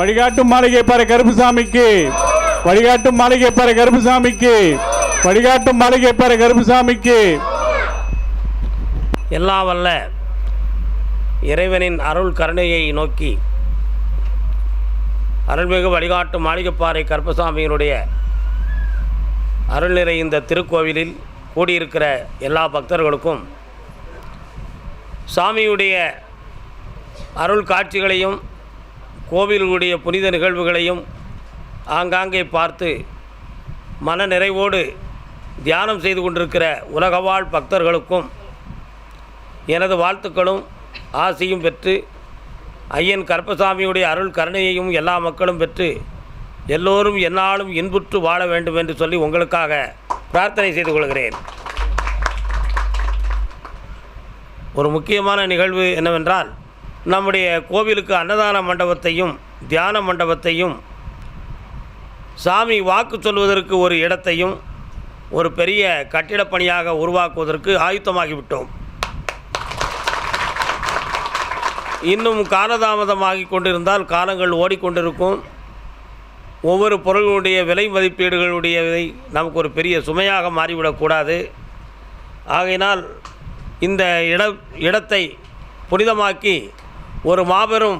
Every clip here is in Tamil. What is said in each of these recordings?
வழிகாட்டும் மாளிகை பாரு கருப்புசாமிக்கு. வழிகாட்டும் மாளிகை பாரு கருப்புசாமிக்கு. வழிகாட்டும் மாளிகை பாரு கருப்புசாமிக்கு. எல்லாம் வல்ல இறைவனின் அருள் கருணையை நோக்கி அருள்மிகு வழிகாட்டும் மாளிகைப்பாறை கருப்பசாமியினுடைய அருள் நிறை இந்த திருக்கோவிலில் கூடியிருக்கிற எல்லா பக்தர்களுக்கும் சாமியுடைய அருள் காட்சிகளையும் கோவிலுடைய புனித நிகழ்வுகளையும் ஆங்காங்கே பார்த்து மன நிறைவோடு தியானம் செய்து கொண்டிருக்கிற உலகவாழ் பக்தர்களுக்கும் எனது வாழ்த்துக்களும் ஆசையும் பெற்று ஐயன் கருப்பசாமியுடைய அருள் கருணையையும் எல்லா மக்களும் பெற்று எல்லோரும் என்னாலும் இன்புற்று வாழ வேண்டும் என்று சொல்லி உங்களுக்காக பிரார்த்தனை செய்து கொள்கிறேன். ஒரு முக்கியமான நிகழ்வு என்னவென்றால் நம்முடைய கோவிலுக்கு அன்னதான மண்டபத்தையும் தியான மண்டபத்தையும் சாமி வாக்கு சொல்வதற்கு ஒரு இடத்தையும் ஒரு பெரிய கட்டிடப்பணியாக உருவாக்குவதற்கு ஆயுத்தமாகிவிட்டோம். இன்னும் காலதாமதமாகி கொண்டிருந்தால் காலங்கள் ஓடிக்கொண்டிருக்கும். ஒவ்வொரு பொருளுடைய விலை மதிப்பீடுகளுடைய நமக்கு ஒரு பெரிய சுமையாக மாறிவிடக்கூடாது ஆகையினால் இந்த இட இடத்தை புனிதமாக்கி ஒரு மாபெரும்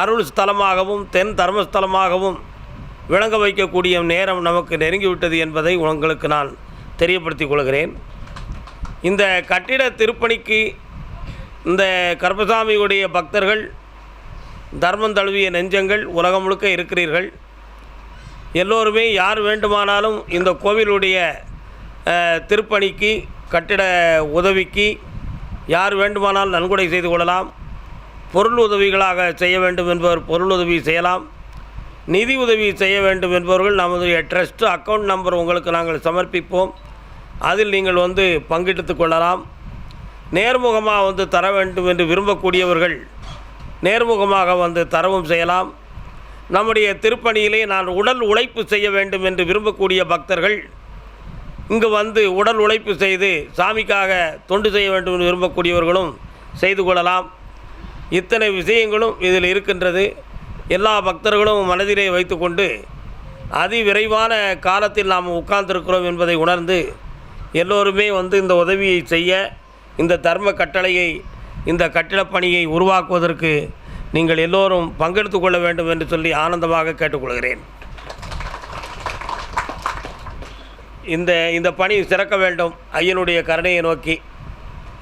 அருள் ஸ்தலமாகவும் தென் தர்மஸ்தலமாகவும் விளங்க வைக்கக்கூடிய நேரம் நமக்கு நெருங்கிவிட்டது என்பதை உங்களுக்கு நான் தெரியப்படுத்திக் கொள்கிறேன். இந்த கட்டிட திருப்பணிக்கு இந்த கருப்பசாமியுடைய பக்தர்கள் தர்மம் தழுவிய நெஞ்சங்கள் உலகம் முழுக்க இருக்கிறீர்கள். எல்லோருமே யார் வேண்டுமானாலும் இந்த கோவிலுடைய திருப்பணிக்கு கட்டிட உதவிக்கு யார் வேண்டுமானாலும் நன்கொடை செய்து கொள்ளலாம். பொருள் உதவிகளாக செய்ய வேண்டும் என்பவர் பொருள் உதவி செய்யலாம். நிதி உதவி செய்ய வேண்டும் என்பவர்கள் நமது ட்ரஸ்ட் அக்கௌண்ட் நம்பர் உங்களுக்கு நாங்கள் சமர்ப்பிப்போம். அதில் நீங்கள் வந்து பங்கெடுத்துக் கொள்ளலாம். நேர்முகமாக வந்து தர வேண்டும் என்று விரும்பக்கூடியவர்கள் நேர்முகமாக வந்து தரவும் செய்யலாம். நம்முடைய திருப்பணியிலே நான் உடல் உழைப்பு செய்ய வேண்டும் என்று விரும்பக்கூடிய பக்தர்கள் இங்கு வந்து உடல் உழைப்பு செய்து சாமிக்காக தொண்டு செய்ய வேண்டும் என்று விரும்பக்கூடியவர்களும் செய்து கொள்ளலாம். இத்தனை விஷயங்களும் இதில் இருக்கின்றது. எல்லா பக்தர்களும் மனதிலே வைத்துக்கொண்டு அதிவிரைவான காலத்தில் நாம் உட்கார்ந்திருக்கிறோம் என்பதை உணர்ந்து எல்லோருமே வந்து இந்த உதவியை செய்ய இந்த தர்ம கட்டளையை இந்த கட்டிடப்பணியை உருவாக்குவதற்கு நீங்கள் எல்லோரும் பங்கெடுத்து கொள்ள வேண்டும் என்று சொல்லி ஆனந்தமாக கேட்டுக்கொள்கிறேன். இந்த இந்த பணி சிறக்க வேண்டும். ஐயனுடைய கருணையை நோக்கி.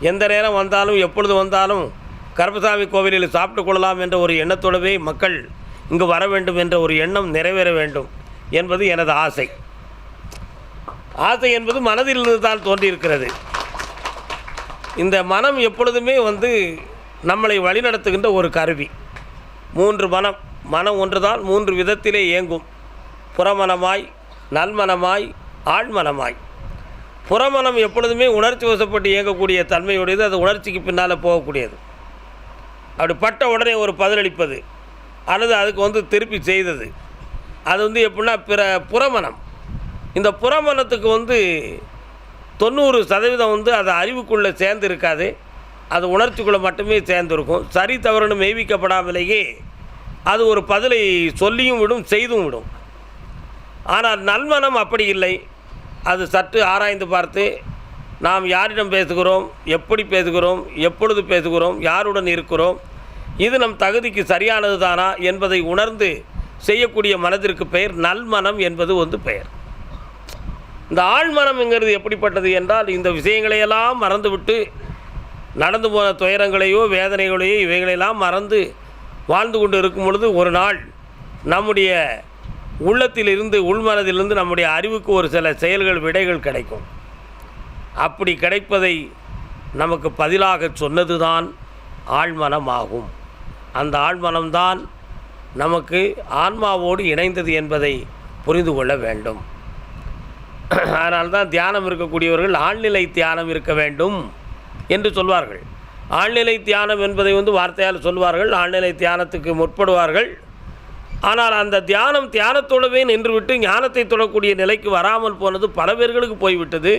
எந்த நேரம் வந்தாலும் எப்பொழுது வந்தாலும் கருப்பசாமி கோவிலில் சாப்பிட்டு கொள்ளலாம் என்ற ஒரு எண்ணத்தோடவே மக்கள் இங்கு வர வேண்டும் என்ற ஒரு எண்ணம் நிறைவேற வேண்டும் என்பது எனது ஆசை. ஆசை என்பது மனதிலிருந்து தான் தோன்றியிருக்கிறது. இந்த மனம் எப்பொழுதுமே வந்து நம்மளை வழிநடத்துகின்ற ஒரு கருவி. மூன்று மனம் மனம் ஒன்றுதான் மூன்று விதத்திலே இயங்கும். புறமனமாய் நல்மனமாய் ஆழ்மனமாய். புறமனம் எப்பொழுதுமே உணர்ச்சி வசப்பட்டு இயங்கக்கூடிய தன்மையுடையது அது உணர்ச்சிக்கு பின்னால் போகக்கூடியது. அப்படி பட்ட உடனே ஒரு பதிலளிப்பது அல்லது அதுக்கு வந்து திருப்பி செய்தது. அது வந்து எப்படின்னா பிற புறமணம். இந்த புறமணத்துக்கு வந்து தொண்ணூறு சதவீதம் வந்து அது அறிவுக்குள்ளே சேர்ந்து இருக்காது அது உணர்ச்சிக்குள்ளே மட்டுமே சேர்ந்துருக்கும். சரி தவறுன்னு மெய்விக்கப்படாமலேயே அது ஒரு பதிலை சொல்லியும் விடும் செய்தும் விடும். ஆனால் நல்மனம் அப்படி இல்லை. அது சற்று ஆராய்ந்து பார்த்து நாம் யாரிடம் பேசுகிறோம்? எப்படி பேசுகிறோம்? எப்பொழுது பேசுகிறோம்? யாருடன் இருக்கிறோம்? இது நம் தகுதிக்கு சரியானது தானா என்பதை உணர்ந்து செய்யக்கூடிய மனதிற்கு பெயர் நல்மனம் என்பது வந்து பெயர். இந்த ஆழ்மனம்ங்கிறது எப்படிப்பட்டது என்றால் இந்த விஷயங்களையெல்லாம் மறந்துவிட்டு நடந்து போன துயரங்களையோ வேதனைகளையோ இவைகளையெல்லாம் மறந்து வாழ்ந்து கொண்டு இருக்கும் பொழுது ஒரு நாள் நம்முடைய உள்ளத்திலிருந்து உள்மனதிலிருந்து நம்முடைய அறிவுக்கு ஒரு சில செயல்கள் விடைகள் கிடைக்கும். அப்படி கிடைப்பதை நமக்கு பதிலாக சொன்னது தான் ஆழ்மனமாகும். அந்த ஆழ்மனம்தான் நமக்கு ஆன்மாவோடு இணைந்தது என்பதை புரிந்து கொள்ள வேண்டும். அதனால்தான் தியானம் இருக்கக்கூடியவர்கள் ஆழ்நிலை தியானம் இருக்க வேண்டும் என்று சொல்வார்கள். ஆழ்நிலை தியானம் என்பதை வந்து வார்த்தையால் சொல்வார்கள் ஆழ்நிலை தியானத்துக்கு முற்படுவார்கள். ஆனால் அந்த தியானம் தியானத்தோடவே நின்றுவிட்டு ஞானத்தை தொடக்கூடிய நிலைக்கு வராமல் போனது பல பேர்களுக்கு போய்விட்டது.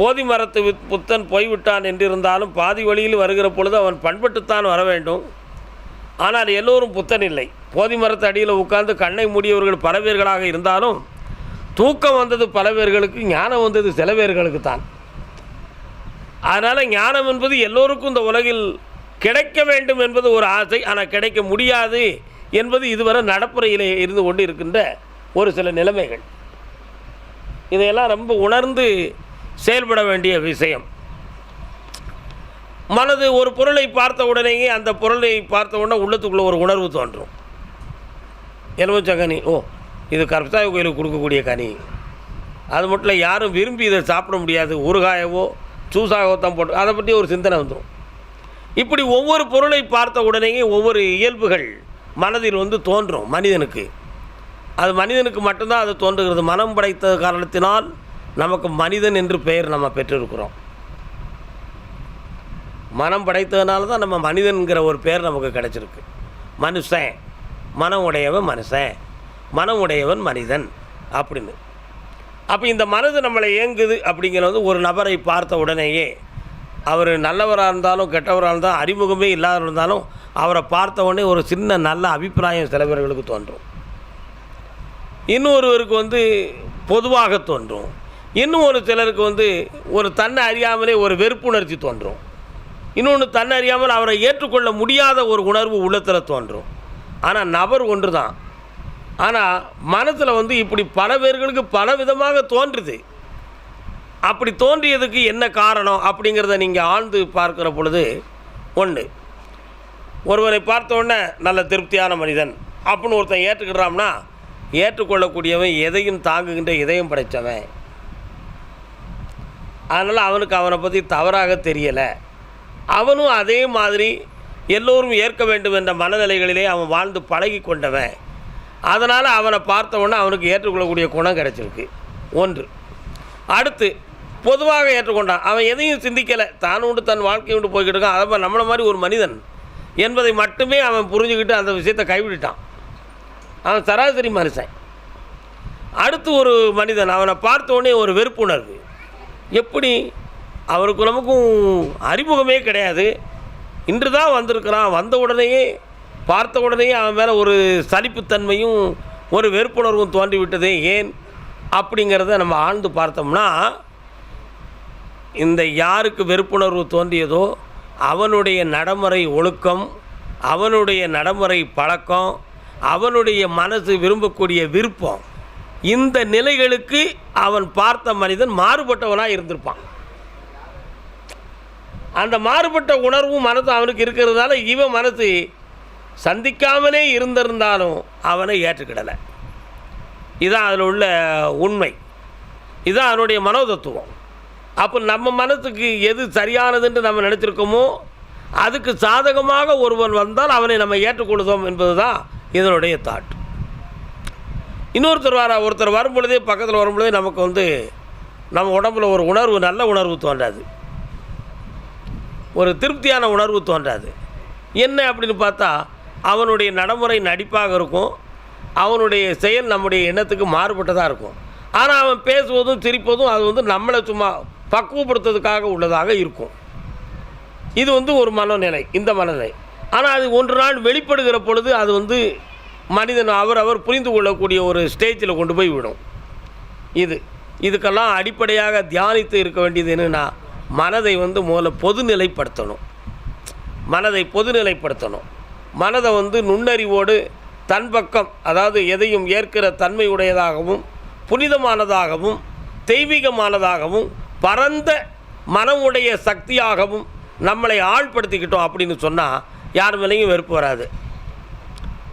போதி மரத்து வித் புத்தன் போய்விட்டான் என்றிருந்தாலும் பாதி வழியில் வருகிற பொழுது அவன் பண்பட்டுத்தான் வர வேண்டும். ஆனால் எல்லோரும் புத்தன் இல்லை. போதி மரத்து அடியில் உட்கார்ந்து கண்ணை மூடியவர்கள் பல பேர்களாக இருந்தாலும் தூக்கம் வந்தது பல பேர்களுக்கு ஞானம் வந்தது சில பேர்களுக்கு தான். அதனால் ஞானம் என்பது எல்லோருக்கும் இந்த உலகில் கிடைக்க வேண்டும் என்பது ஒரு ஆசை. ஆனால் கிடைக்க முடியாது என்பது இதுவரை நடப்புறையிலே இருந்து கொண்டு இருக்கின்ற ஒரு சில நிலைமைகள். இதையெல்லாம் ரொம்ப உணர்ந்து செயல்பட வேண்டிய விஷயம். மனது ஒரு பொருளை பார்த்த உடனேயே அந்த பொருளை பார்த்த உடனே உள்ளத்துக்குள்ளே ஒரு உணர்வு தோன்றும். எலுமிச்ச கனி? ஓ இது கருப்தாய கோயிலுக்கு கொடுக்கக்கூடிய கனி. அது மட்டும் இல்லை யாரும் விரும்பி இதை சாப்பிட முடியாது. ஊறுகாயவோ சூசாகவோ தான் போட்டு அதை பற்றி ஒரு சிந்தனை வந்துடும் இப்படி ஒவ்வொரு பொருளை பார்த்த உடனேயே ஒவ்வொரு இயல்புகள் மனதில் வந்து தோன்றும் மனிதனுக்கு. அது மனிதனுக்கு மட்டும்தான் அது தோன்றுகிறது. மனம் படைத்த காரணத்தினால் நமக்கு மனிதன் என்று பெயர் நம்ம பெற்றிருக்கிறோம். மனம் படைத்ததுனால தான் நம்ம மனிதன்கிற ஒரு பேர் நமக்கு கிடச்சிருக்கு. மனுஷன் மனம் உடையவன் மனுஷன் மனம் உடையவன் மனிதன் அப்படின்னு. அப்போ இந்த மனது நம்மளை இயங்குது அப்படிங்கிறது ஒரு நபரை பார்த்த உடனேயே அவர் நல்லவராக இருந்தாலும் கெட்டவராக இருந்தாலும் அறிமுகமே இல்லாத இருந்தாலும் அவரை பார்த்த உடனே ஒரு சின்ன நல்ல அபிப்பிராயம் சில பேர்களுக்கு தோன்றும். இன்னொருவருக்கு வந்து பொதுவாக தோன்றும். இன்னும் ஒரு சிலருக்கு வந்து ஒரு தன்னை அறியாமலே ஒரு வெறுப்புணர்ச்சி தோன்றும். இன்னொன்று தன்னை அறியாமல் அவரை ஏற்றுக்கொள்ள முடியாத ஒரு உணர்வு உள்ளத்தில் தோன்றும். ஆனால் நபர் ஒன்று தான் ஆனால் மனசில் வந்து இப்படி பல பேர்களுக்கு பல விதமாக தோன்றுது. அப்படி தோன்றியதுக்கு என்ன காரணம் அப்படிங்கிறத நீங்கள் ஆழ்ந்து பார்க்குற பொழுது ஒன்று ஒருவரை பார்த்த உடனே நல்ல திருப்தியான மனிதன் அப்படின்னு ஒருத்தன் ஏற்றுக்கிறான்னா ஏற்றுக்கொள்ளக்கூடியவன் எதையும் தாங்குகின்ற இதயம் படைத்தவன். அதனால் அவனுக்கு அவனை பற்றி தவறாக தெரியலை. அவனும் அதே மாதிரி எல்லோரும் ஏற்க வேண்டும் என்ற மனநிலைகளிலே அவன் வாழ்ந்து பழகி கொண்டவன். அதனால் அவனை பார்த்தவொன்னே அவனுக்கு ஏற்றுக்கொள்ளக்கூடிய குணம் கிடைச்சிருக்கு. ஒன்று. அடுத்து பொதுவாக ஏற்றுக்கொண்டான். அவன் எதையும் சிந்திக்கலை. தான் உண்டு தன் வாழ்க்கை உண்டு போய்கிட்டு இருக்கான். அதை நம்மளை மாதிரி ஒரு மனிதன் என்பதை மட்டுமே அவன் புரிஞ்சுக்கிட்டு அந்த விஷயத்தை கைவிட்டுட்டான். அவன் சராசரி மனுஷன். அடுத்து ஒரு மனிதன். அவனை பார்த்த உடனே ஒரு வெறுப்புணர்வு. எப்படி? அவருக்கு நமக்கும் அறிமுகமே கிடையாது. இன்று தான் வந்திருக்கிறான். வந்த உடனேயே பார்த்த உடனேயே அவன் மேலே ஒரு சலிப்புத்தன்மையும் ஒரு வெறுப்புணர்வும் தோன்றிவிட்டதே. ஏன்? அப்படிங்கிறத நம்ம ஆழ்ந்து பார்த்தோம்னா இந்த யாருக்கு வெறுப்புணர்வு தோன்றியதோ அவனுடைய நடைமுறை ஒழுக்கம் அவனுடைய நடைமுறை பழக்கம் அவனுடைய மனசு விரும்பக்கூடிய விருப்பம் இந்த நிலைகளுக்கு அவன் பார்த்த மனிதன் மாறுபட்டவனாக இருந்திருப்பான். அந்த மாறுபட்ட உணர்வும் மனது அவனுக்கு இருக்கிறதுனால இவன் மனசு சந்திக்காமலே இருந்திருந்தாலும் அவனை ஏற்றுக்கிடலை. இதுதான் அதில் உள்ள உண்மை. இதுதான் அவனுடைய மனோதத்துவம். அப்போ நம்ம மனத்துக்கு எது சரியானதுன்னு நம்ம நினச்சிருக்கோமோ அதுக்கு சாதகமாக ஒருவன் வந்தால் அவனை நம்ம ஏற்றுக்கொள்ளுதோம் என்பது தான் இதனுடைய தாட். இன்னொருத்தர் வர ஒருத்தர் வரும்பொழுதே பக்கத்தில் வரும்பொழுதே நமக்கு வந்து நம்ம உடம்புல ஒரு உணர்வு நல்ல உணர்வு தோன்றாது. ஒரு திருப்தியான உணர்வு தோன்றாது. என்ன அப்படின்னு பார்த்தா அவனுடைய நடைமுறை நடிப்பாக இருக்கும். அவனுடைய செயல் நம்முடைய எண்ணத்துக்கு மாறுபட்டதாக இருக்கும். ஆனால் அவன் பேசுவதும் சிரிப்பதும் அது வந்து நம்மளை சும்மா பக்குவப்படுத்துறதுக்காக உள்ளதாக இருக்கும். இது வந்து ஒரு மனநிலை இந்த மனநிலை. ஆனால் அது ஒன்று நாள் வெளிப்படுகிற பொழுது அது வந்து மனிதன் அவர் அவர் புரிந்து கொள்ளக்கூடிய ஒரு ஸ்டேஜில் கொண்டு போய் விடும். இது இதுக்கெல்லாம் அடிப்படையாக தியானித்து இருக்க வேண்டியது என்னென்னா மனதை வந்து முதல்ல பொதுநிலைப்படுத்தணும். மனதை பொதுநிலைப்படுத்தணும். மனதை வந்து நுண்ணறிவோடு தன் பக்கம் அதாவது எதையும் ஏற்கிற தன்மையுடையதாகவும் புனிதமானதாகவும் தெய்வீகமானதாகவும் பரந்த மனமுடைய சக்தியாகவும் நம்மளை ஆழ்படுத்திக்கிட்டோம் அப்படின்னு சொன்னால் யார் மேலேயும் வெறுப்பு வராது.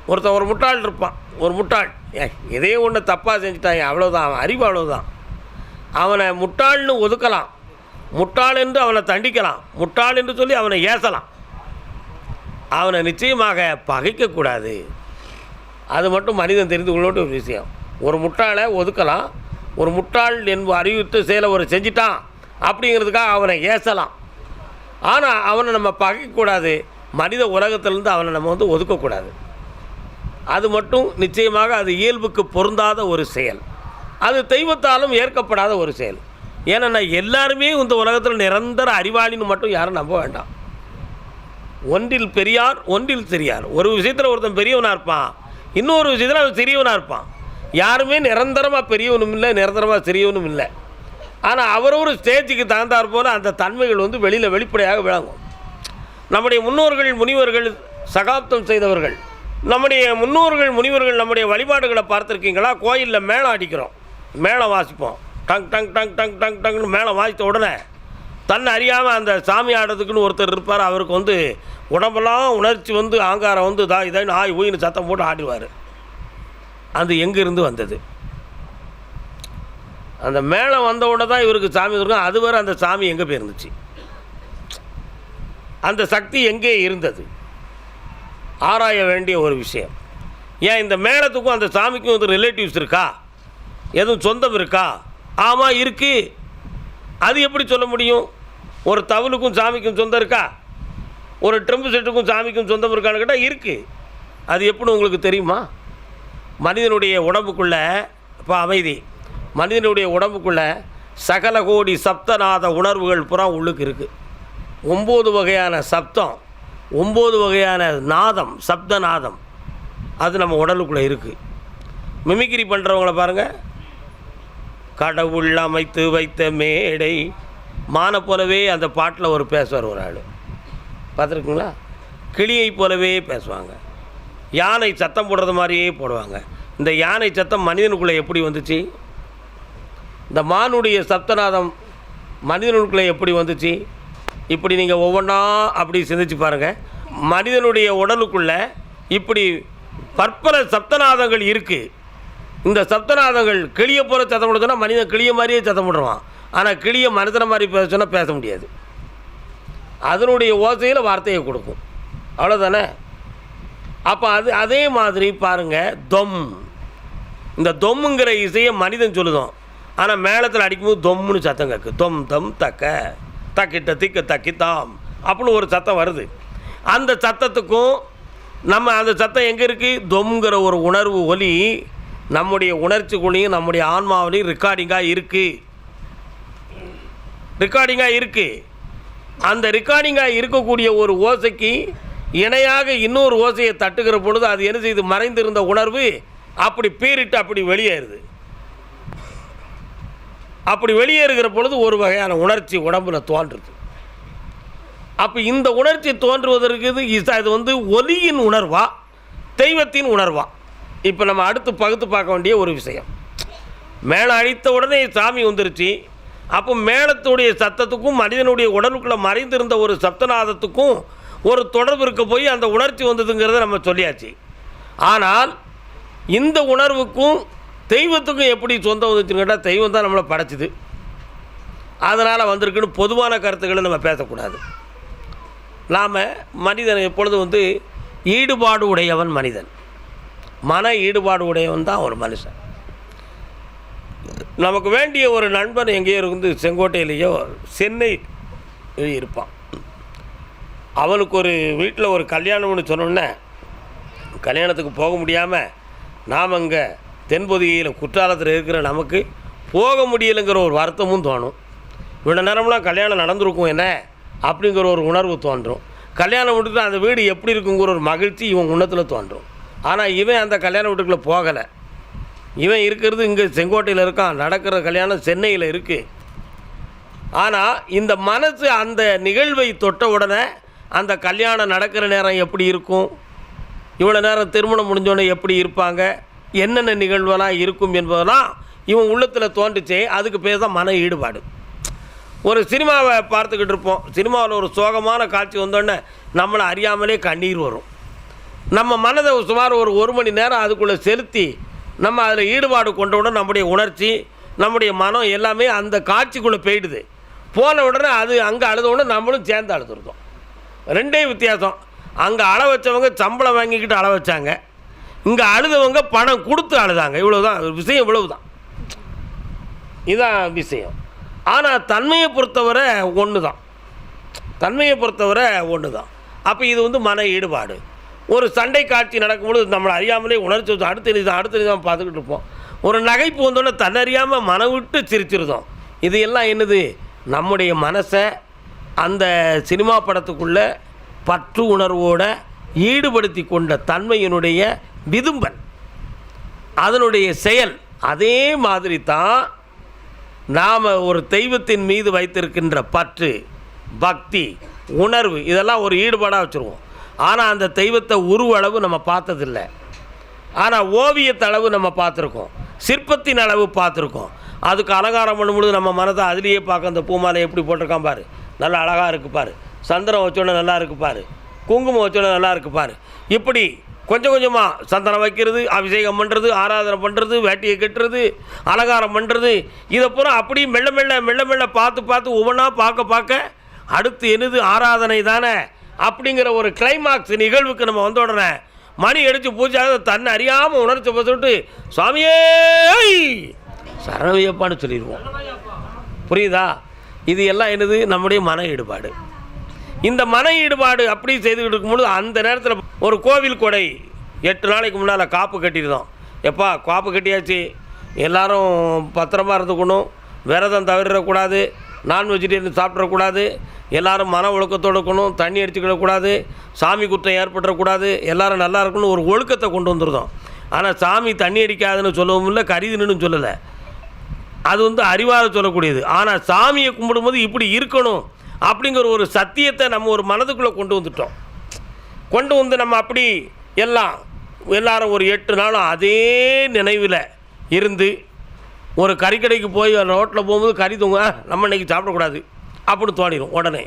ஒருத்தன் ஒரு முட்டாள் இருப்பான். ஒரு முட்டாள். ஏ இதே ஒன்று தப்பாக செஞ்சுட்டாங்க அவ்வளோதான் அவன் அறிவு அவ்வளோதான் அவனை முட்டாள்னு ஒதுக்கலாம். முட்டாள் என்று அவனை தண்டிக்கலாம். முட்டாள் என்று சொல்லி அவனை ஏசலாம். அவனை நிச்சயமாக பகைக்கக்கூடாது அது மட்டும் மனிதன் தெரிந்து கொள்ள ஒரு விஷயம். ஒரு முட்டாளை ஒதுக்கலாம். ஒரு முட்டாள் என்பது அறிவித்து செயலை ஒரு செஞ்சிட்டான் அப்படிங்கிறதுக்காக அவனை ஏசலாம். ஆனால் அவனை நம்ம பகைக்கக்கூடாது மனித உலகத்திலேருந்து அவனை நம்ம வந்து ஒதுக்கக்கூடாது அது மட்டும் நிச்சயமாக அது இயல்புக்கு பொருந்தாத ஒரு செயல். அது தெய்வத்தாலும் ஏற்கப்படாத ஒரு செயல். ஏன்னா எல்லாருமே இந்த உலகத்தில் நிரந்தர அறிவாளின்னு மட்டும் யாரும் நம்ப வேண்டாம். ஒன்றில் பெரியார் ஒன்றில் சிறியார். ஒரு விஷயத்தில் ஒருத்தன் பெரியவனாக இருப்பான். இன்னொரு விஷயத்தில் அவன் சிறியவனாக இருப்பான். யாருமே நிரந்தரமாக பெரியவனும் இல்லை நிரந்தரமாக சிறியவனும் இல்லை. ஆனால் அவரவர் ஸ்டேஜுக்கு தகுந்தாற் போல அந்த தன்மைகள் வந்து வெளியில் வெளிப்படையாக விளங்கும். நம்முடைய முன்னோர்கள் முனிவர்கள் சகாப்தம் செய்தவர்கள் நம்முடைய முன்னோர்கள் முனிவர்கள் நம்முடைய வழிபாடுகளை பார்த்துருக்கீங்களா? கோயிலில் மேளம் அடிக்கிறோம். மேளம் வாசிப்போம். டங் டங் டங் டங் டங் டங்னு மேளம் வாசித்த உடனே தன்னை அறியாமல் அந்த சாமி ஆடுறதுக்குன்னு ஒருத்தர் இருப்பார். அவருக்கு வந்து உடம்பெல்லாம் உணர்ச்சி வந்து ஆங்காரம் வந்து இதா இதான் ஆய் ஊயின்னு சத்தம் போட்டு ஆடுவார் அது எங்கேருந்து வந்தது? அந்த மேளம் வந்த உடனே தான் இவருக்கு சாமி இருக்கும் அதுவரை அந்த சாமி எங்கே போயிருந்துச்சு? அந்த சக்தி எங்கே இருந்தது? ஆராய வேண்டிய ஒரு விஷயம். ஏன் இந்த மேளத்துக்கும் அந்த சாமிக்கும் வந்து ரிலேட்டிவ்ஸ் இருக்கா? எதுவும் சொந்தம் இருக்கா? ஆமாம் இருக்குது அது எப்படி சொல்ல முடியும்? ஒரு தவுலுக்கும் சாமிக்கும் சொந்தம் இருக்கா? ஒரு ட்ரம்பு செட்டுக்கும் சாமிக்கும் சொந்தம் இருக்கான்னு கேட்டால் இருக்குது அது எப்படி உங்களுக்கு தெரியுமா? மனிதனுடைய உடம்புக்குள்ளே இப்போ அமைதி. மனிதனுடைய உடம்புக்குள்ளே சகல கோடி சப்தநாத உணர்வுகள் புறா உள்ளுக்கு இருக்குது ஒம்பது வகையான சப்தம். ஒம்பது வகையான நாதம் சப்தநாதம். அது நம்ம உடலுக்குள்ளே இருக்குது மிமிக்ரி பண்ணுறவங்கள பாருங்கள் கடவுள் அமைத்து வைத்த மேடை. மானை போலவே அந்த பாட்டில் ஒரு பேசுவார் ஒரு ஆள். பார்த்துருக்குங்களா? கிளியை போலவே பேசுவாங்க. யானை சத்தம் போடுறது மாதிரியே போடுவாங்க. இந்த யானை சத்தம் மனிதனுக்குள்ளே எப்படி வந்துச்சு? இந்த மானுடைய சப்தநாதம் மனிதனுக்குள்ளே எப்படி வந்துச்சு? இப்படி நீங்கள் ஒவ்வொன்றா அப்படி சிந்திச்சு பாருங்கள் மனிதனுடைய உடலுக்குள்ளே இப்படி பற்பல சப்தநாதங்கள் இருக்குது இந்த சப்தநாதங்கள் கிளிய போகிற சத்தம் கொடுத்தோன்னா மனிதன் கிளிய மாதிரியே சத்தம் போடுவான் ஆனால் கிளிய மனிதனை மாதிரி பேச சொன்னால் பேச முடியாது. அதனுடைய ஓசையில் வார்த்தையை கொடுக்கும். அவ்வளோதானே அப்போ அது அதே மாதிரி பாருங்கள் தொம். இந்த தொம்முங்கிற இசையை மனிதன் சொல்லுதோம் ஆனால் மேளத்தில் அடிக்கும்போது தொம்முன்னு சத்தம் கேட்கு தொம் தம் தக்க. தக்கிட்ட திக்க தக்கி தாம் அப்படின்னு ஒரு சத்தம் வருது. அந்த சத்தத்துக்கும் நம்ம அந்த சத்தம் எங்கே இருக்குது தொம்ங்கிற ஒரு உணர்வு ஒலி நம்முடைய உணர்ச்சிக்குள்ளேயும் நம்முடைய ஆன்மாவிலையும் ரெக்கார்டிங்காக இருக்குது ரெக்கார்டிங்காக இருக்குது அந்த ரெக்கார்டிங்காக இருக்கக்கூடிய ஒரு ஓசைக்கு இணையாக இன்னொரு ஓசையை தட்டுகிற பொழுது அது என்ன செய்யுது மறைந்திருந்த உணர்வு அப்படி பீறிட்டு அப்படி வெளியேறுது. அப்படி வெளியேறுகிற பொழுது ஒரு வகையான உணர்ச்சி உடம்புல தோன்றுது. அப்போ இந்த உணர்ச்சி தோன்றுவதற்கு இது வந்து ஒலியின் உணர்வா? தெய்வத்தின் உணர்வா? இப்போ நம்ம அடுத்து பகுத்து பார்க்க வேண்டிய ஒரு விஷயம். மேலே அழித்த உடனே சாமி வந்துருச்சு. அப்போ மேளத்துடைய சத்தத்துக்கும் மனிதனுடைய உடலுக்குள்ளே மறைந்திருந்த ஒரு சப்தநாதத்துக்கும் ஒரு தொடர்பு இருக்க போய் அந்த உணர்ச்சி வந்ததுங்கிறத நம்ம சொல்லியாச்சு. ஆனால் இந்த உணர்வுக்கும் தெய்வத்துக்கும் எப்படி சொந்தம் வந்துச்சுன்னு கேட்டால் தெய்வம் தான் நம்மளை படைச்சிது. அதனால் வந்திருக்குன்னு பொதுவான கருத்துக்களை நம்ம பேசக்கூடாது. நாம் மனிதன் எப்பொழுதும் வந்து ஈடுபாடு உடையவன் மனிதன். மன ஈடுபாடு உடையவன் தான் ஒரு மனுஷன். நமக்கு வேண்டிய ஒரு நண்பன் எங்கேயோ இருந்து செங்கோட்டையிலேயோ சென்னை இருப்பான். அவனுக்கு ஒரு வீட்டில் ஒரு கல்யாணம்னு சொன்னோன்னே கல்யாணத்துக்கு போக முடியாமல் நாம் அங்கே தென்பொதிகையில் குற்றாலத்தில் இருக்கிற நமக்கு போக முடியலைங்கிற ஒரு வருத்தமும் தோணும். இவ்வளோ நேரம்லாம் கல்யாணம் நடந்திருக்கும் என்ன? அப்படிங்கிற ஒரு உணர்வு தோன்றும். கல்யாணம் விட்டுட்டு அந்த வீடு எப்படி இருக்குங்கிற ஒரு மகிழ்ச்சி இவன் உண்ணத்தில் தோன்றும். ஆனால் இவன் அந்த கல்யாண வீட்டுக்குள்ளே போகலை. இவன் இருக்கிறது இங்கே செங்கோட்டையில் இருக்கான். நடக்கிற கல்யாணம் சென்னையில் இருக்குது ஆனால் இந்த மனசு அந்த நிகழ்வை தொட்ட உடனே அந்த கல்யாணம் நடக்கிற நேரம் எப்படி இருக்கும்? இவ்வளோ நேரம் திருமணம் முடிஞ்சோடனே எப்படி இருப்பாங்க? என்னென்ன நிகழ்வெல்லாம் இருக்கும் என்பதெல்லாம் இவன் உள்ளத்தில் தோன்றுச்சே. அதுக்கு பேர் தான் மன ஈடுபாடு. ஒரு சினிமாவை பார்த்துக்கிட்டு இருப்போம். சினிமாவில் ஒரு சோகமான காட்சி வந்தோடனே நம்மளை அறியாமலே கண்ணீர் வரும். நம்ம மனதை சுமார் ஒரு ஒரு மணி நேரம் அதுக்குள்ளே செலுத்தி நம்ம அதில் ஈடுபாடு கொண்டவுடன் நம்முடைய உணர்ச்சி நம்முடைய மனம் எல்லாமே அந்த காட்சிக்குள்ளே போயிடுது. போன உடனே அது அங்கே அழுதவுடனே நம்மளும் சேர்ந்து அழுதுருக்கோம். ரெண்டே வித்தியாசம். அங்கே அள வச்சவங்க சம்பளம் வாங்கிக்கிட்டு அள வச்சாங்க. இங்கே அழுதவங்க பணம் கொடுத்து அழுதாங்க. இவ்வளோ தான் விஷயம் இவ்வளவு தான் இதுதான் விஷயம். ஆனால் தன்மையை பொறுத்தவரை ஒன்று தான் தன்மையை பொறுத்தவரை ஒன்று தான் அப்போ இது வந்து மன ஈடுபாடு. ஒரு சண்டை காட்சி நடக்கும்பொழுது நம்மளை அறியாமலே உணர்ச்சி வச்சோம் அடுத்த நிமிஷம் அடுத்த நிமிஷம் பார்த்துக்கிட்டு இருப்போம். ஒரு நகைப்பு வந்தோடனே தன்னறியாமல் மன விட்டு சிரிச்சிருந்தோம் இது எல்லாம் என்னது? நம்முடைய மனசை அந்த சினிமா படத்துக்குள்ளே பற்று உணர்வோட ஈடுபடுத்தி கொண்ட தன்மையினுடைய விதும்பல் அதனுடைய செயல் அதே மாதிரி தான் நாம் ஒரு தெய்வத்தின் மீது வைத்திருக்கின்ற பற்று பக்தி உணர்வு இதெல்லாம் ஒரு ஈடுபாடாக வச்சுருவோம். ஆனால் அந்த தெய்வத்தை உருவளவு நம்ம பார்த்ததில்ல. ஆனால் ஓவியத்தளவு நம்ம பார்த்துருக்கோம். சிற்பத்தின் அளவு பார்த்துருக்கோம். அதுக்கு அலங்காரம் பண்ணும்பொழுது நம்ம மனதை அதுலேயே பார்க்க அந்த பூமாலை எப்படி போட்டிருக்கான் பாரு. நல்லா அழகாக இருக்குப்பார் சந்திரம் வச்சோடனே நல்லா இருக்குப்பார் குங்குமம் வச்சோட நல்லா இருக்கு பாரு. இப்படி கொஞ்சம் கொஞ்சமாக சந்தனம் வைக்கிறது அபிஷேகம் பண்ணுறது ஆராதனை பண்ணுறது வேட்டியை கட்டுறது அலங்காரம் பண்ணுறது இதை பூரா அப்படியே மெல்ல மெல்ல மெல்ல மெல்ல பார்த்து பார்த்து ஒவ்வொன்றா பார்க்க பார்க்க அடுத்து என்னது? ஆராதனை தானே. அப்படிங்கிற ஒரு கிளைமாக்ஸ் நிகழ்வுக்கு நம்ம வந்த உடனே மணி அடித்து பூஜை தன்னை அறியாமல் உணர்ச்சி பார்த்துட்டு சுவாமியே சரவையப்பான்னு சொல்லிடுவோம். புரியுதா? இது எல்லாம் என்னது? நம்முடைய மன ஈடுபாடு. இந்த மன ஈடுபாடு அப்படி செய்துக்கிட்டு இருக்கும்பொழுது அந்த நேரத்தில் ஒரு கோவில் கொடை எட்டு நாளைக்கு முன்னால் காப்பு கட்டியிருந்தோம் எப்பா காப்பு கட்டியாச்சு. எல்லாரும் பத்திரமா இருந்துக்கணும். விரதம் தவிரக்கூடாது நான் வெஜிடேரியன் சாப்பிட்றக்கூடாது எல்லாரும் மன ஒழுக்கத்தோடு இருக்கணும். தண்ணி அடிச்சுக்கிடக்கூடாது சாமி குற்றம் ஏற்பட்டுறக்கூடாது. எல்லாரும் நல்லா இருக்கணும் ஒரு ஒழுக்கத்தை கொண்டு வந்துருந்தோம் ஆனால் சாமி தண்ணி அடிக்காதுன்னு சொல்லவும் இல்லை கரிதுன்னு சொல்லலை. அது வந்து அறிவாக சொல்லக்கூடியது. ஆனால் சாமியை கும்பிடும்போது இப்படி இருக்கணும். அப்படிங்கிற ஒரு சத்தியத்தை நம்ம ஒரு மனதுக்குள்ளே கொண்டு வந்துட்டோம். கொண்டு வந்து நம்ம அப்படி எல்லாம் எல்லாரும் ஒரு எட்டு நாளும் அதே நினைவில் இருந்து ஒரு கறிக்கடைக்கு போய் ரோட்டில் போகும்போது கறி தூங்க நம்ம இன்னைக்கு சாப்பிடக்கூடாது அப்படின்னு தோணிடும் உடனே.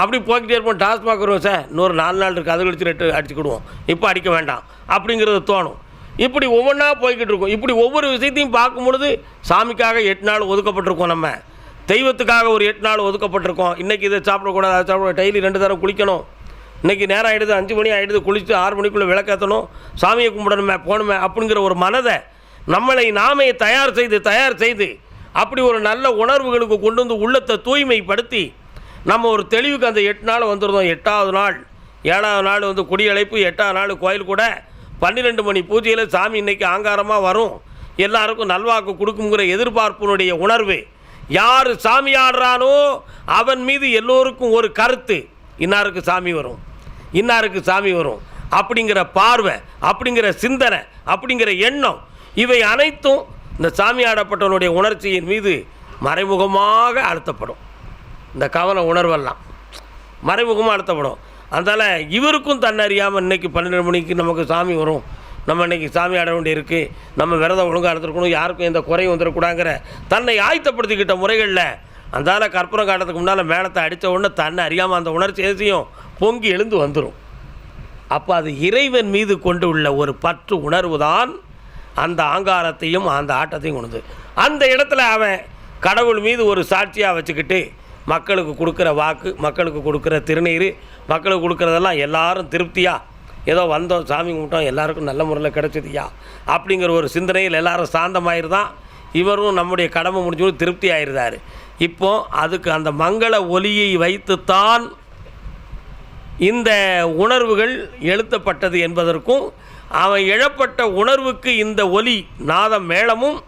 அப்படி போய்கிட்டே இருப்போம் டாஸ்மாக் வருவோம் சார் இன்னொரு நாலு நாள் இருக்குது அது கழிச்சு ரெட்டு அடிச்சுக்கிடுவோம் இப்போ அடிக்க வேண்டாம் அப்படிங்கிறது தோணும். இப்படி ஒவ்வொன்றா போய்கிட்டு இருக்கும். இப்படி ஒவ்வொரு விஷயத்தையும் பார்க்கும் பொழுது சாமிக்காக எட்டு நாள் ஒதுக்கப்பட்டிருக்கோம் நம்ம. தெய்வத்துக்காக ஒரு எட்டு நாள் ஒதுக்கப்பட்டிருக்கோம். இன்றைக்கி இதை சாப்பிடக்கூடாது அதை சாப்பிட டெய்லி ரெண்டு தடவை குளிக்கணும். இன்றைக்கி நேரம் ஆகிடுது அஞ்சு மணி ஆகிடுது குளித்து ஆறு மணிக்குள்ளே விளக்கேற்றணும் சாமியை கும்பிடணுமே போகணுமே அப்படிங்கிற ஒரு மனதை நம்மளை நாமே தயார் செய்து தயார் செய்து அப்படி ஒரு நல்ல உணர்வுகளுக்கு கொண்டு வந்து உள்ளத்தை தூய்மைப்படுத்தி நம்ம ஒரு தெளிவுக்கு அந்த எட்டு நாள் வந்துருந்தோம் எட்டாவது நாள். ஏழாவது நாள் வந்து குடியழைப்பு. எட்டாவது நாள் கோயில் கூட பன்னிரெண்டு மணி பூஜையில் சாமி இன்றைக்கி ஆங்காரமாக வரும். எல்லாருக்கும் நல்வாக்கு கொடுக்குங்கிற எதிர்பார்ப்பினுடைய உணர்வு யார் சாமி ஆடுறானோ அவன் மீது எல்லோருக்கும் ஒரு கருத்து. இன்னாருக்கு சாமி வரும்? இன்னாருக்கு சாமி வரும்? அப்படிங்கிற பார்வை அப்படிங்கிற சிந்தனை அப்படிங்கிற எண்ணம் இவை அனைத்தும் இந்த சாமி ஆடப்பட்டவனுடைய உணர்ச்சியின் மீது மறைமுகமாக அழுத்தப்படும். இந்த கவன உணர்வெல்லாம் மறைமுகமாக அழுத்தப்படும். அதனால் இவருக்கும் தன்னறியாமல் இன்றைக்கி பன்னெண்டு மணிக்கு நமக்கு சாமி வரும். நம்ம இன்னைக்கு சாமி ஆட வேண்டி இருக்குது நம்ம விரதம் ஒழுங்காக இருந்திருக்கணும். யாருக்கும் எந்த குறையும் வந்துடக்கூடாங்கிற தன்னை ஆயத்தப்படுத்திக்கிட்ட முறைகளில் அந்தால கற்பூரம் காட்டுறதுக்கு முன்னால் மேளத்தை அடித்த உடனே தன்னை அறியாமல் அந்த உணர்ச்சி எதையும் பொங்கி எழுந்து வந்துடும் அப்போ அது இறைவன் மீது கொண்டு உள்ள ஒரு பற்று உணர்வு தான் அந்த ஆங்காரத்தையும் அந்த ஆட்டத்தையும் கொண்டு அந்த இடத்துல அவன் கடவுள் மீது ஒரு சாட்சியாக வச்சுக்கிட்டு மக்களுக்கு கொடுக்குற வாக்கு மக்களுக்கு கொடுக்குற திருநீர் மக்களுக்கு கொடுக்குறதெல்லாம் எல்லாரும் திருப்தியாக ஏதோ வந்தோம் சாமி கும்பிட்டோம் எல்லாருக்கும் நல்ல முறையில் கிடச்சிதுயா? அப்படிங்கிற ஒரு சிந்தனையில் எல்லாரும் சாந்தமாயிருதான் இவரும் நம்முடைய கடமை முடிஞ்சு திருப்தி ஆயிருந்தார் இப்போ அதுக்கு அந்த மங்கள ஒலியை வைத்துத்தான் இந்த உணர்வுகள் எழுத்தப்பட்டது என்பதற்கும் அவன் எழப்பட்ட உணர்வுக்கு இந்த ஒலி நாதம் மேளமும்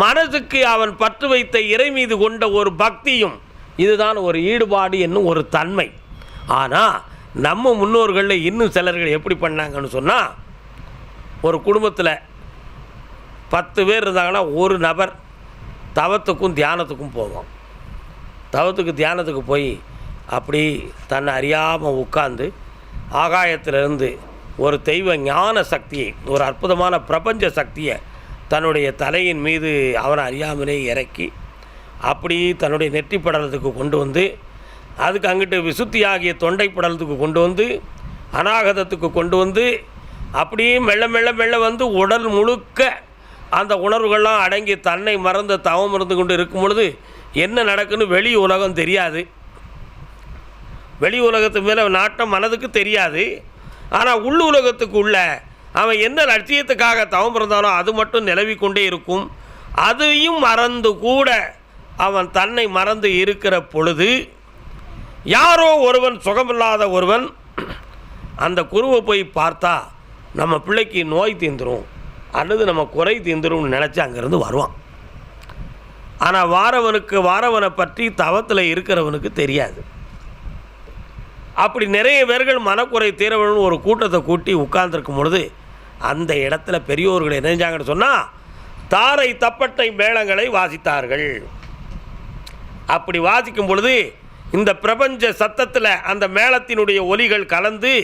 மனதுக்கு அவன் பற்று வைத்த இறை மீது கொண்ட ஒரு பக்தியும் இதுதான் ஒரு ஈடுபாடு என்னும் ஒரு தன்மை. ஆனால் நம்ம முன்னோர்களில் இன்னும் சிலர்கள் எப்படி பண்ணாங்கன்னு சொன்னால் ஒரு குடும்பத்தில் பத்து பேர் இருந்தாங்கன்னா ஒரு நபர் தவத்துக்கும் தியானத்துக்கும் போவோம் தவத்துக்கு தியானத்துக்கு போய் அப்படி தன்னை அறியாமல் உட்காந்து ஆகாயத்திலிருந்து ஒரு தெய்வ ஞான சக்தியை ஒரு அற்புதமான பிரபஞ்ச சக்தியை தன்னுடைய தலையின் மீது அவனை அறியாமலே இறக்கி அப்படி தன்னுடைய நெற்றி படலத்துக்கு கொண்டு வந்து அதுக்கு அங்கிட்டு விசுத்தி ஆகிய தொண்டை படலத்துக்கு கொண்டு வந்து அநாகதத்துக்கு கொண்டு வந்து அப்படியே மெல்ல மெல்ல மெல்ல வந்து உடல் முழுக்க அந்த உணர்வுகள்லாம் அடங்கி தன்னை மறந்து தவம் இருந்து கொண்டு இருக்கும் பொழுது என்ன நடக்குன்னு வெளி உலகம் தெரியாது. வெளி உலகத்து மேலே நாட்டம் மனதுக்கு தெரியாது. ஆனால் உள் உலகத்துக்கு உள்ள அவன் என்ன லட்சியத்துக்காக தவம் இருந்தானோ அது மட்டும் நிலவி கொண்டே இருக்கும். அதையும் மறந்து கூட அவன் தன்னை மறந்து இருக்கிற பொழுது யாரோ ஒருவன் சுகமில்லாத ஒருவன் அந்த குருவை போய் பார்த்தா நம்ம பிள்ளைக்கு நோய் தீந்துடும் அல்லது நம்ம குறை தீந்துரும்னு நினச்சி அங்கேருந்து வருவான். ஆனால் வாரவனுக்கு வாரவனை பற்றி தவத்தில் இருக்கிறவனுக்கு தெரியாது. அப்படி நிறைய பேர்கள் மனக்குறை தீரவன் ஒரு கூட்டத்தை கூட்டி உட்கார்ந்துருக்கும் பொழுது அந்த இடத்துல பெரியோர்கள் என்ன செஞ்சாங்கன்னு சொன்னால் தாரை தப்பட்டை மேளங்களை வாசித்தார்கள். அப்படி வாசிக்கும் பொழுது இந்த பிரபஞ்ச சத்தத்தில் அந்த மேளத்தினுடைய ஒலிகள் கலந்து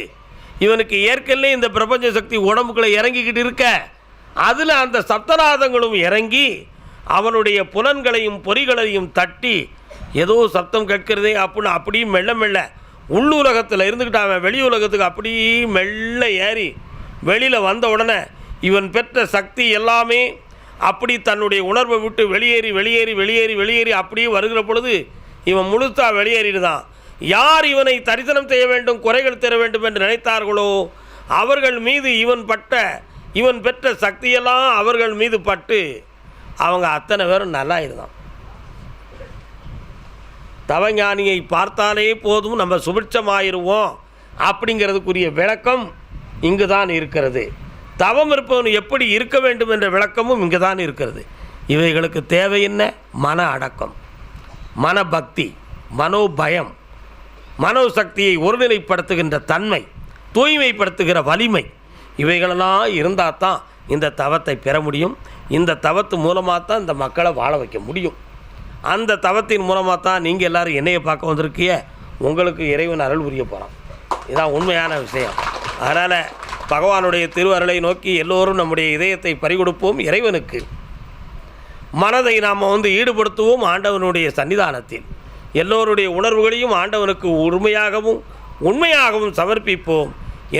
இவனுக்கு ஏற்கனவே இந்த பிரபஞ்ச சக்தி உடம்புக்குள்ளே இறங்கிக்கிட்டு இருக்க. அதில் அந்த சப்தநாதங்களும் இறங்கி அவனுடைய புலன்களையும் பொறிகளையும் தட்டி ஏதோ சத்தம் கேட்கிறதே அப்படின்னு அப்படியே மெல்ல மெல்ல உள்ளுலகத்தில் இருந்துக்கிட்டு அவன். வெளி உலகத்துக்கு அப்படியே மெல்ல ஏறி வெளியில் வந்த உடனே இவன் பெற்ற சக்தி எல்லாமே அப்படி தன்னுடைய உணர்வை விட்டு வெளியேறி வெளியேறி வெளியேறி வெளியேறி அப்படியே வருகிற பொழுது இவன் முழுத்தா வெளியேறிடுதான். யார் இவனை தரிசனம் செய்ய வேண்டும் குறைகள் தர வேண்டும் என்று நினைத்தார்களோ அவர்கள் மீது இவன் பட்ட இவன் பெற்ற சக்தியெல்லாம் அவர்கள் மீது பட்டு அவங்க அத்தனை பேரும் நல்லா இருந்தான். தவஞானியை பார்த்தாலே போதும் நம்ம சுபிட்சமாயிருவோம் அப்படிங்கிறதுக்குரிய விளக்கம் இங்கு தான் இருக்கிறது. தவம் இருப்பவன் எப்படி இருக்க வேண்டும் என்ற விளக்கமும் இங்கு தான் இருக்கிறது. இவைகளுக்கு தேவை என்ன? மன அடக்கம். மனபக்தி மனோபயம் மனோசக்தியை ஒருநிலைப்படுத்துகின்ற தன்மை தூய்மைப்படுத்துகிற வலிமை இவைகளெல்லாம் இருந்தால் தான் இந்த தவத்தை பெற முடியும். இந்த தவத்து மூலமாக தான் இந்த மக்களை வாழ வைக்க முடியும். அந்த தவத்தின் மூலமாக தான் நீங்கள் எல்லாரும் என்னையை பார்க்க வந்திருக்கிய உங்களுக்கு இறைவன் அருள் புரிய போகிறான் இதான் உண்மையான விஷயம். அதனால் பகவானுடைய திருவருளை நோக்கி எல்லோரும் நம்முடைய இதயத்தை பறிகொடுப்போம் இறைவனுக்கு. மனதை நாம் வந்து ஈடுபடுத்துவோம் ஆண்டவனுடைய சன்னிதானத்தில். எல்லோருடைய உணர்வுகளையும் ஆண்டவனுக்கு உண்மையாகவும் உண்மையாகவும் சமர்ப்பிப்போம்.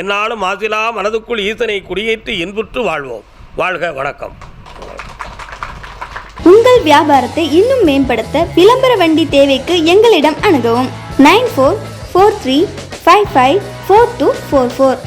என்னாலும் ஆசிலா மனதுக்குள் ஈசனை குடியேற்றி இன்புற்று வாழ்வோம். வாழ்க வணக்கம். உங்கள் வியாபாரத்தை இன்னும் மேம்படுத்த விளம்பர வண்டி தேவைக்கு எங்களிடம் அணுகவும். Nine four four three five five four two four four.